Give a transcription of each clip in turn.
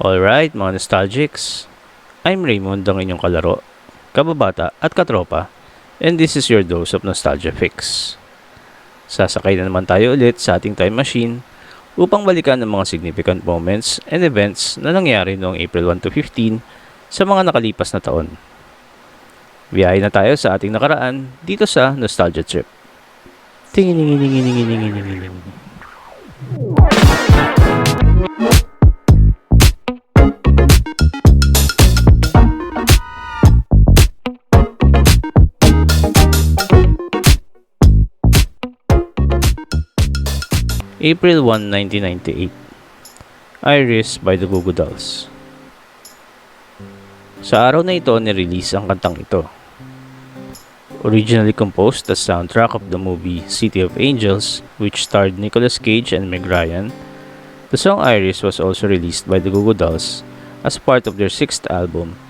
Alright mga nostalgics, I'm Raymond ang inyong kalaro, kababata at katropa, and this is your dose of Nostalgia Fix. Sasakay na naman tayo ulit sa ating time machine upang balikan ang mga significant moments and events na nangyari noong April 1 to 15 sa mga nakalipas na taon. Biyahe na tayo sa ating nakaraan dito sa Nostalgia Trip. Tingininginingininginingining. April 1, 1998 Iris by the Goo Goo Dolls Sa araw na ito, nirelease ang kantang ito. Originally composed as soundtrack of the movie City of Angels, which starred Nicolas Cage and Meg Ryan, the song Iris was also released by the Goo Goo Dolls as part of their sixth album,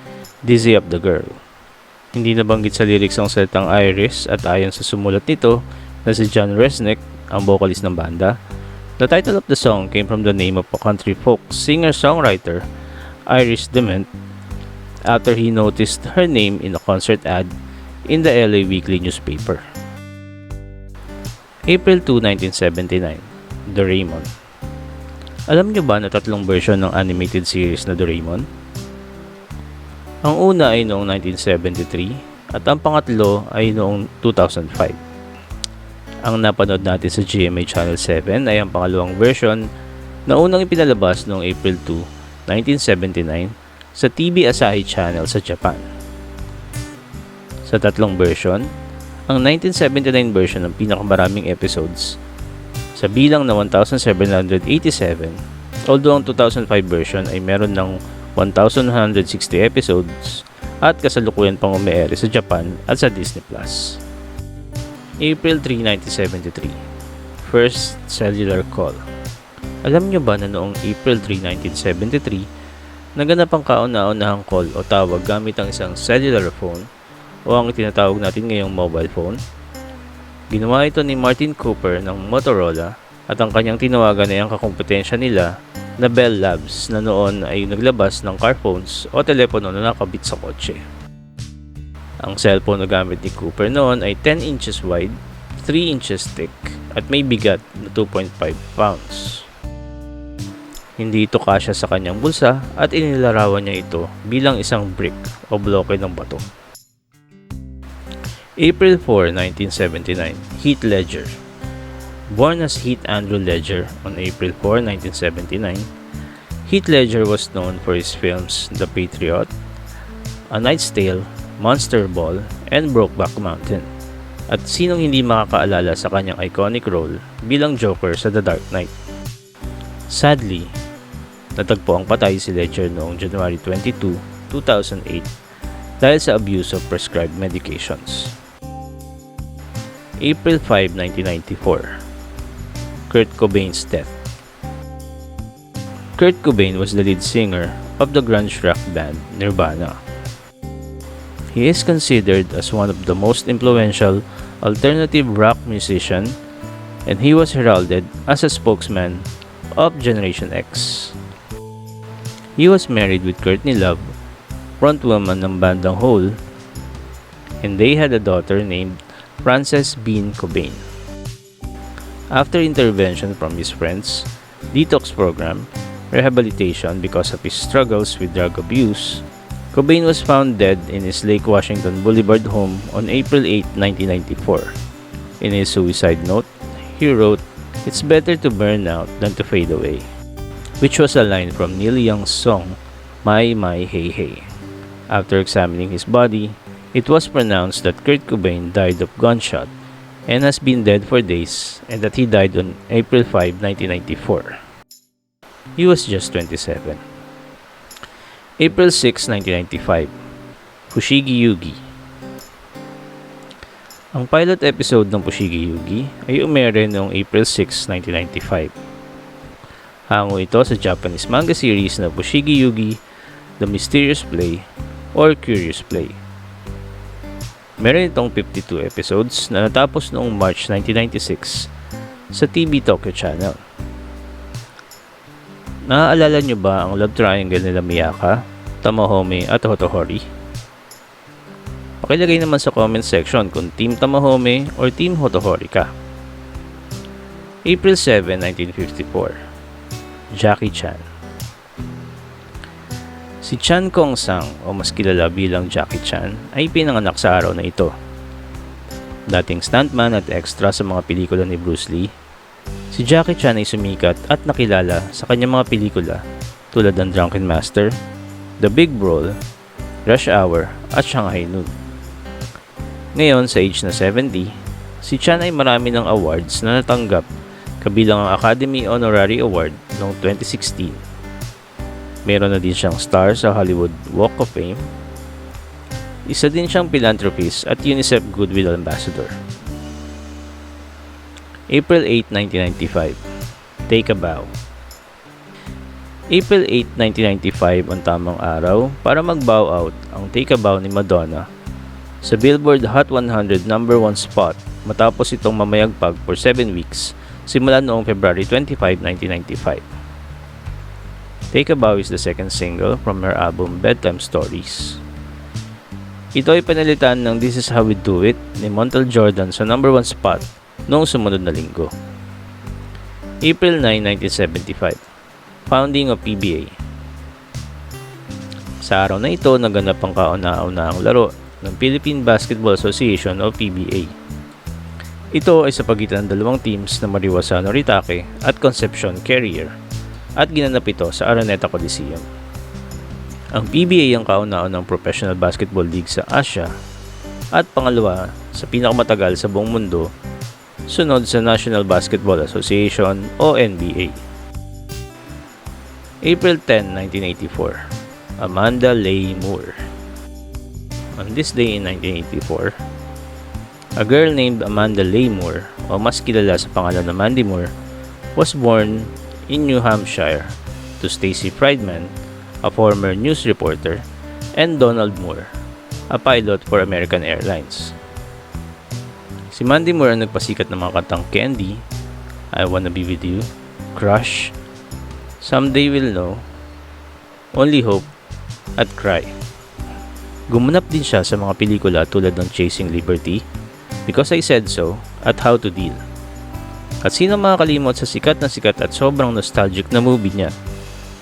Dizzy Up the Girl. Hindi nabanggit sa lyrics ang salitang Iris at ayon sa sumulat nito na si John Resnick, ang vocalist ng banda, The title of the song came from the name of a country folk singer-songwriter, Iris Dement, after he noticed her name in a concert ad in the LA Weekly newspaper. April 2, 1979, Doraemon. Alam niyo ba na tatlong version ng animated series na Doraemon? Ang una ay noong 1973 at ang pangatlo ay noong 2005. Ang napanood natin sa GMA Channel 7 ay ang pangalawang version na unang ipinalabas noong April 2, 1979 sa TV Asahi Channel sa Japan. Sa tatlong version, ang 1979 version ng pinakamaraming episodes sa bilang na 1,787 although ang 2005 version ay meron ng 1,160 episodes at kasalukuyan pang umeere sa Japan at sa Disney+. Plus. April 3, 1973 First Cellular Call Alam nyo ba na noong April 3, 1973 naganap ang kauna-unahang call o tawag gamit ang isang cellular phone o ang tinatawag natin ngayong mobile phone? Ginawa ito ni Martin Cooper ng Motorola at ang kanyang tinawagan ay ang kakompetensya nila na Bell Labs na noon ay naglabas ng car phones o telepono na nakabit sa kotse. Ang cellphone na gamit ni Cooper noon ay 10 inches wide, 3 inches thick, at may bigat na 2.5 pounds. Hindi ito kasya sa kanyang bulsa at inilarawan niya ito bilang isang brick o bloke ng bato. April 4, 1979, Heath Ledger Born as Heath Andrew Ledger on April 4, 1979, Heath Ledger was known for his films The Patriot, A Knight's Tale, Monster Ball, and Brokeback Mountain. At sinong hindi makakaalala sa kanyang iconic role bilang Joker sa The Dark Knight. Sadly, natagpo ang patay si Ledger noong January 22, 2008 dahil sa abuse of prescribed medications. April 5, 1994 Kurt Cobain's death Kurt Cobain was the lead singer of the grunge rock band Nirvana. He is considered as one of the most influential alternative rock musician and he was heralded as a spokesman of Generation X. He was married with Courtney Love, frontwoman ng bandang Hole, and they had a daughter named Frances Bean Cobain. After intervention from his friends, detox program, rehabilitation because of his struggles with drug abuse, Cobain was found dead in his Lake Washington Boulevard home on April 8, 1994. In his suicide note, he wrote, It's better to burn out than to fade away, which was a line from Neil Young's song, My My Hey Hey. After examining his body, it was pronounced that Kurt Cobain died of gunshot and has been dead for days and that he died on April 5, 1994. He was just 27. April 6, 1995 Fushigi Yugi Ang pilot episode ng Fushigi Yugi ay umere noong April 6, 1995. Hango ito sa Japanese manga series na Fushigi Yugi, The Mysterious Play, or Curious Play. Meron itong 52 episodes na natapos noong March 1996 sa TV Tokyo Channel. Naaalala nyo ba ang love triangle nila Miyaka, Tamahome at Hotohori? Pakilagay naman sa comment section kung Team Tamahome or Team Hotohori ka. April 7, 1954 Jackie Chan Si Chan Kong Sang o mas kilala bilang Jackie Chan ay pinanganak sa araw na ito. Dating stuntman at extra sa mga pelikula ni Bruce Lee, si Jackie Chan ay sumikat at nakilala sa kanyang mga pelikula tulad ng Drunken Master, The Big Brawl, Rush Hour at Shanghai Noon. Ngayon sa age na 70, si Chan ay marami ng awards na natanggap kabilang ang Academy Honorary Award noong 2016. Meron na din siyang star sa Hollywood Walk of Fame. Isa din siyang philanthropist at UNICEF Goodwill Ambassador. April 8, 1995 Take a Bow April 8, 1995 ang tamang araw para mag-bow out ang Take a Bow ni Madonna sa Billboard Hot 100 number 1 spot matapos itong mamayagpag for 7 weeks simula noong February 25, 1995. Take a Bow is the second single from her album Bedtime Stories. Ito ay panalitan ng This Is How We Do It ni Montel Jordan sa number 1 spot noong sumunod na linggo. April 9, 1975 Founding of PBA Sa araw na ito, naganap ang kauna-unahang laro ng Philippine Basketball Association o PBA. Ito ay sa pagitan ng dalawang teams na Mariwasa Noritake at Concepcion Carrier at ginanap ito sa Araneta Coliseum. Ang PBA ang kauna-unang professional basketball league sa Asia at pangalawa sa pinakamatagal sa buong mundo sunod sa National Basketball Association o NBA. April 10, 1984 Amanda Leigh Moore On this day in 1984, A girl named Amanda Leigh Moore, o mas kilala sa pangalan na Mandy Moore, was born in New Hampshire to Stacy Friedman, a former news reporter, and Donald Moore, a pilot for American Airlines. Si Mandy Moore ang nagpasikat ng mga kantang Candy, I Wanna Be With You, Crush, Someday We'll Know, Only Hope, at Cry. Gumanap din siya sa mga pelikula tulad ng Chasing Liberty, Because I Said So, at How to Deal. At sino makakalimot sa sikat na sikat at sobrang nostalgic na movie niya,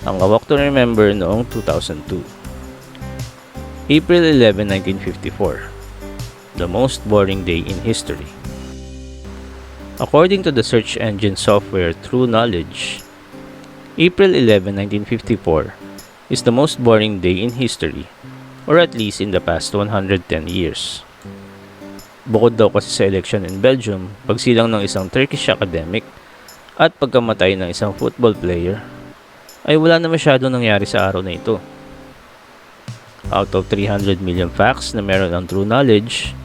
ang A Walk to Remember noong 2002. April 11, 1954 The most boring day in history. According to the search engine software True Knowledge, April 11, 1954 is the most boring day in history, or at least in the past 110 years. Bukod daw kasi sa election in Belgium, pagsilang ng isang Turkish academic at pagkamatay ng isang football player, ay wala na masyado nangyari sa araw na ito. Out of 300 million facts na meron ang true knowledge,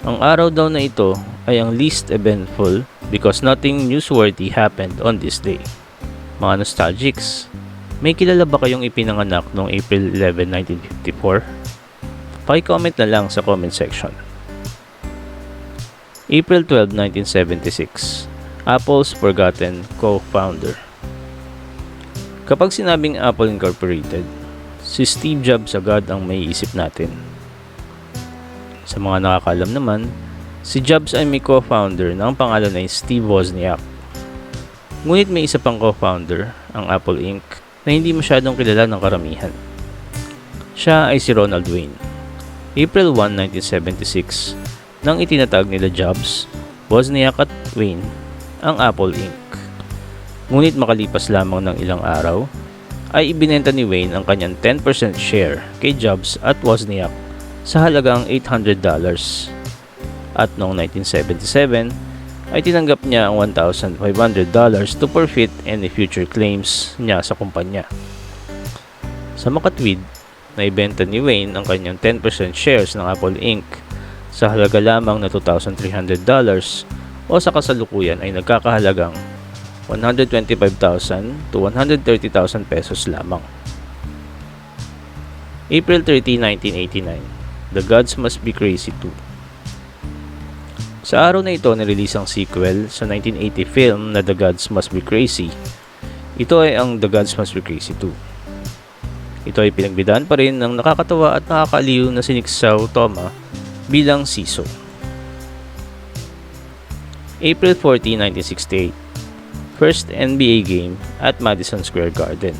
ang araw daw na ito ay ang least eventful because nothing newsworthy happened on this day. Mga nostalgics, may kilala ba kayong ipinanganak noong April 11, 1954? Paki-comment na lang sa comment section. April 12, 1976 Apple's Forgotten Co-Founder Kapag sinabing Apple Incorporated, si Steve Jobs agad ang may isip natin. Sa mga nakakalam naman, si Jobs ay may co-founder na ang pangalan ay Steve Wozniak. Ngunit may isa pang co-founder, ang Apple Inc., na hindi masyadong kilala ng karamihan. Siya ay si Ronald Wayne. April 1, 1976, nang itinatag nila Jobs, Wozniak at Wayne ang Apple Inc. Ngunit makalipas lamang ng ilang araw, ay ibinenta ni Wayne ang kanyang 10% share kay Jobs at Wozniak sa halagang $800. At noong 1977, ay tinanggap niya ang $1,500 to forfeit any future claims niya sa kumpanya. Sa makatwid, naibenta ni Wayne ang kanyang 10% shares ng Apple Inc sa halaga lamang na $2,300 o sa kasalukuyan ay nagkakahalagang 125,000 to 130,000 pesos lamang. April 30, 1989 The Gods Must Be Crazy 2 Sa araw na ito, nirelease ang sequel sa 1980 film na The Gods Must Be Crazy Ito ay ang The Gods Must Be Crazy 2. Ito ay pinagbidaan pa rin ng nakakatawa at nakakaaliw na si Nick Sao Toma bilang Siso. April 14, 1968 First NBA game at Madison Square Garden.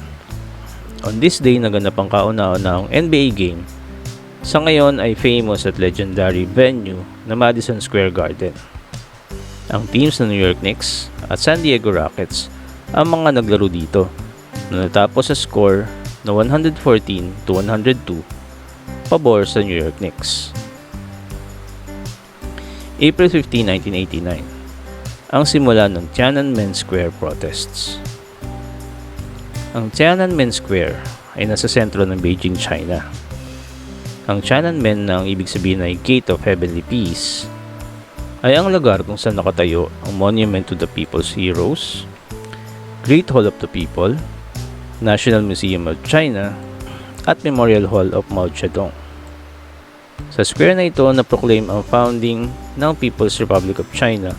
On this day, naganap ang kauna-unahang NBA game. Sa ngayon ay famous at legendary venue na Madison Square Garden. Ang teams ng New York Knicks at San Diego Rockets ang mga naglaro dito na natapos sa score na 114 to 102 pabor sa New York Knicks. April 15, 1989 ang simula ng Tiananmen Square protests. Ang Tiananmen Square ay nasa sentro ng Beijing, China. Ang Tiananmen na ang ibig sabihin ay Gate of Heavenly Peace ay ang lugar kung saan nakatayo ang Monument to the People's Heroes, Great Hall of the People, National Museum of China, at Memorial Hall of Mao Zedong. Sa square na ito na-proclaim ang founding ng People's Republic of China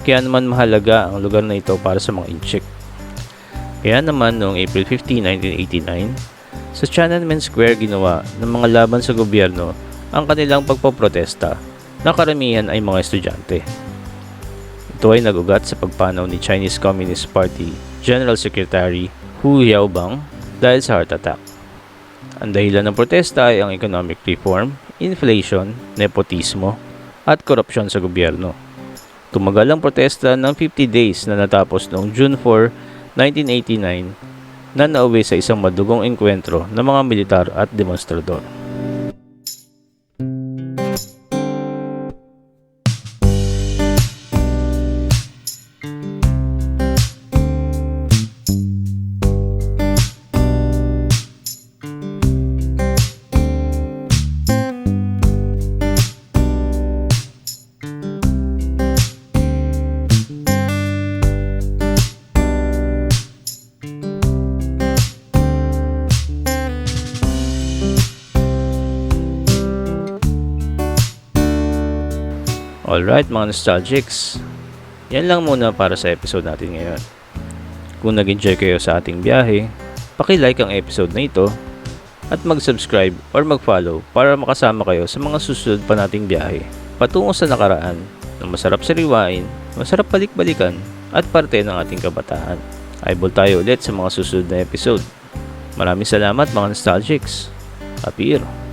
kaya naman mahalaga ang lugar na ito para sa mga Inchik. Kaya naman noong April 15, 1989, sa Tiananmen Square ginawa ng mga laban sa gobyerno ang kanilang pagpoprotesta na karamihan ay mga estudyante. Ito ay nagugat sa pagpanaw ni Chinese Communist Party General Secretary Hu Yaobang dahil sa heart attack. Ang dahilan ng protesta ay ang economic reform, inflation, nepotismo, at korupsyon sa gobyerno. Tumagal ang protesta ng 50 days na natapos noong June 4, 1989 na nauwi sa isang madugong engkwentro ng mga militar at demonstrador. Alright mga nostalgics, yan lang muna para sa episode natin ngayon. Kung nag-enjoy kayo sa ating biyahe, paki-like ang episode na ito at mag-subscribe or mag-follow para makasama kayo sa mga susunod pa nating biyahe patungo sa nakaraan na masarap sariwain, masarap balik-balikan at parte ng ating kabataan. Eyeball tayo ulit sa mga susunod na episode. Maraming salamat mga nostalgics. Year!